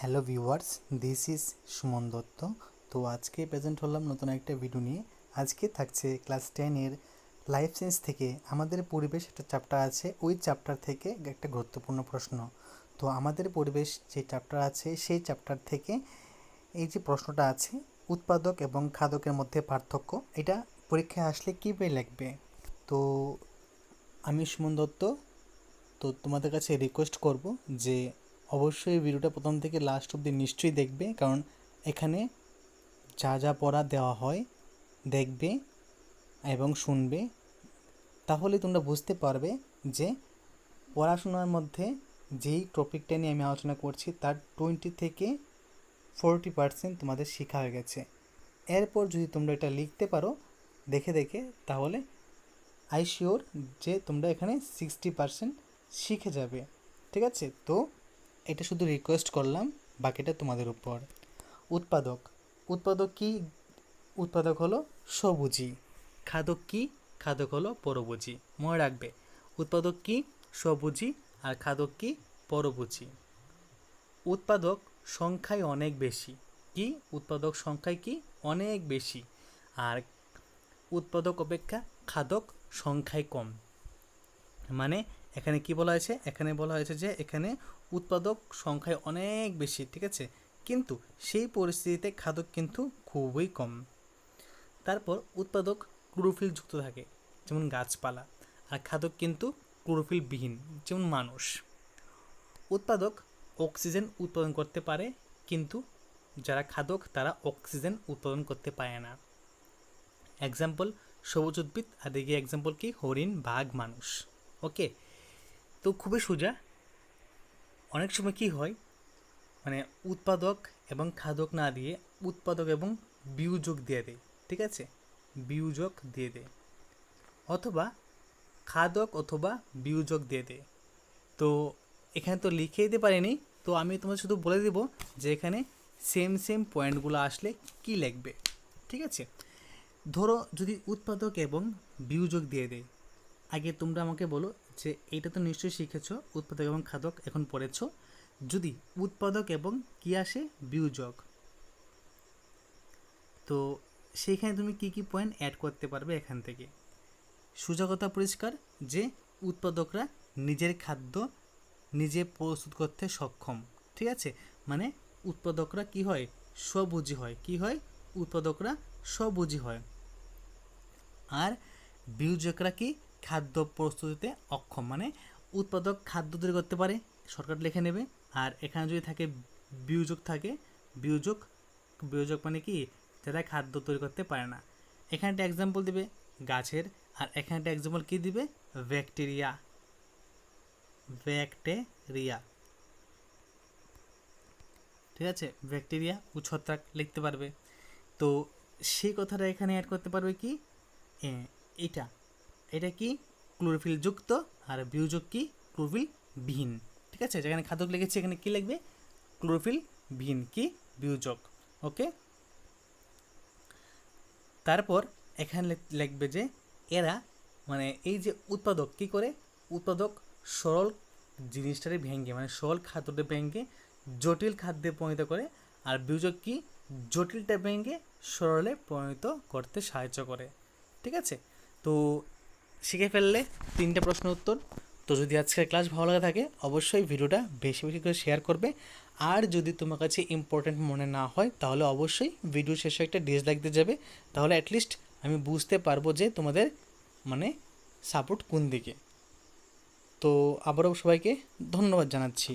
Hello viewers, this is Suman Dutta. তো আজকে present হলাম নতুন একটা ভিডিও নিয়ে। আজকে থাকছে ক্লাস টেনের লাইফ সায়েন্স থেকে আমাদের পরিবেশ একটা চ্যাপ্টার আছে। ওই চ্যাপ্টার থেকে একটা গুরুত্বপূর্ণ প্রশ্ন। তো আমাদের পরিবেশ যে চ্যাপ্টার আছে, সেই চ্যাপ্টার থেকে এই যে প্রশ্নটা আছে, উৎপাদক এবং খাদকের মধ্যে পার্থক্য, এটা পরীক্ষায় আসলে কী বই লাগবে? তো আমি সুমন দত্ত। তো তোমাদের কাছে রিকোয়েস্ট করব যে অবশ্যই ভিডিওটা প্রথম থেকে লাস্ট অবধি নিশ্চয়ই দেখবে, কারণ এখানে যা যা পড়া দেওয়া হয়, দেখবে এবং শুনবে, তাহলে তোমরা বুঝতে পারবে যে পড়াশোনার মধ্যে যেই টপিকটা নিয়ে আমি আলোচনা করছি, তার টোয়েন্টি থেকে ফোরটি পার্সেন্ট তোমাদের শেখা হয়ে গেছে। এরপর যদি তোমরা এটা লিখতে পারো, দেখে দেখে, তাহলে আই শিওর যে তোমরা এখানে সিক্সটি পার্সেন্ট শিখে যাবে, ঠিক আছে? তো এটা শুধু রিকোয়েস্ট করলাম, বাকিটা তোমাদের উপর। উৎপাদক। উৎপাদক কি? উৎপাদক হলো সবুজি। খাদক কি? খাদক হলো পরবুজি। মনে রাখবে, উৎপাদক কি? সবুজি, আর খাদক কি? পরবুজি। উৎপাদক সংখ্যায় অনেক বেশি। কি? উৎপাদক সংখ্যায় কি? অনেক বেশি। আর উৎপাদক অপেক্ষা খাদক সংখ্যায় কম। মানে এখানে কি বলা হয়েছে? এখানে বলা হয়েছে যে এখানে উৎপাদক সংখ্যায় অনেক বেশি, ঠিক আছে? কিন্তু সেই পরিস্থিতিতে খাদক কিন্তু খুবই কম। তারপর উৎপাদক ক্লোরোফিল যুক্ত থাকে, যেমন গাছপালা, আর খাদক কিন্তু ক্লোরোফিল বিহীন যেমন মানুষ। উৎপাদক অক্সিজেন উৎপাদন করতে পারে, কিন্তু যারা খাদক, তারা অক্সিজেন উৎপাদন করতে পারে না। এক্সাম্পল সবুজ উদ্ভিদ, আর দেখি এক্সাম্পল কি? হরিণ, বাঘ, মানুষ। ওকে তো খুবই সোজা। অনেক সময় কি হয় মানে উৎপাদক এবং খাদক না দিয়ে উৎপাদক এবং বিয়োজক দিয়ে দেয়, ঠিক আছে? বিয়োজক দিয়ে দেয়। অথবা খাদক অথবা বিয়োজক দিয়ে দেয়। তো এখানে তো লিখে দিতে পারিনি, তো আমি তোমার শুধু বলে দেবো যে এখানে সেম সেম পয়েন্টগুলো আসলে কি লিখবে, ঠিক আছে? ধরো যদি উৎপাদক এবং বিয়োজক দিয়ে দেয় আগে তোমরা আমাকে বলো যে এটা তো নিশ্চয়ই শিখেছ, উৎপাদক এবং খাদক এখন পড়েছ। যদি উৎপাদক এবং কি আসে? বিয়োজক। তো সেইখানে তুমি কি কি পয়েন্ট অ্যাড করতে পারবে এখান থেকে? সুযোগতা পরিষ্কার, যে উৎপাদকরা নিজের খাদ্য নিজে প্রস্তুত করতে সক্ষম, ঠিক আছে? মানে উৎপাদকরা কি হয়? স্ববুঝি হয়। কি হয়? উৎপাদকরা স্ববুঝি হয়। আর বিয়োজকরা কি? খাদ্য প্রস্তুতিতে অক্ষম মানে উৎপাদক খাদ্য তৈরি করতে পারে সরকার লিখে নেবে। আর এখানে যদি থাকে বিয়োজক থাকে, বিয়োজক বিয়োজক মানে কি? যারা খাদ্য তৈরি করতে পারে না। এখানে একটা এক্সাম্পল দিবে, গাছের। আর এখানে একটা এক্সাম্পল কী দিবে? ব্যাকটেরিয়া। ব্যাকটেরিয়া। ঠিক আছে? ব্যাকটেরিয়া ও ছত্রাক লিখতে পারবে। তো সেই কথাটা এখানে অ্যাড করতে পারবে কি? এটা এটা কি? ক্লোরোফিল যুক্ত আর বিয়োজক কি? ক্লোরোফিল বিহীন। ঠিক আছে? যেখানে খাদক লিখেছি, এখানে কি লিখবে? ক্লোরোফিল বিহীন কি? বিয়োজক। ওকে? তারপর এখানে লিখবে যে এরা মানে এই যে উৎপাদক কি করে? উৎপাদক সরল জিনিসটারে ভেঙে মানে সরল খাদ্যটা ভেঙে জটিল খাদ্যে পরিণত করে আর বিয়োজক কি? জটিলটা ভেঙে সরলে পরিণত করতে সাহায্য করে। ঠিক আছে? তো শিখে ফেললে তিনটে প্রশ্ন উত্তর। তো যদি আজকের ক্লাস ভালো লাগে থাকে, অবশ্যই ভিডিওটা বেশি বেশি করে শেয়ার করবে। আর যদি তোমার কাছে ইম্পর্ট্যান্ট মনে না হয়, তাহলে অবশ্যই ভিডিও শেষে একটা ডিসলাইক দিয়ে যাবে। তাহলে অ্যাটলিস্ট আমি বুঝতে পারব যে তোমাদের মানে সাপোর্ট কোন দিকে। তো আবারও সবাইকে ধন্যবাদ জানাচ্ছি।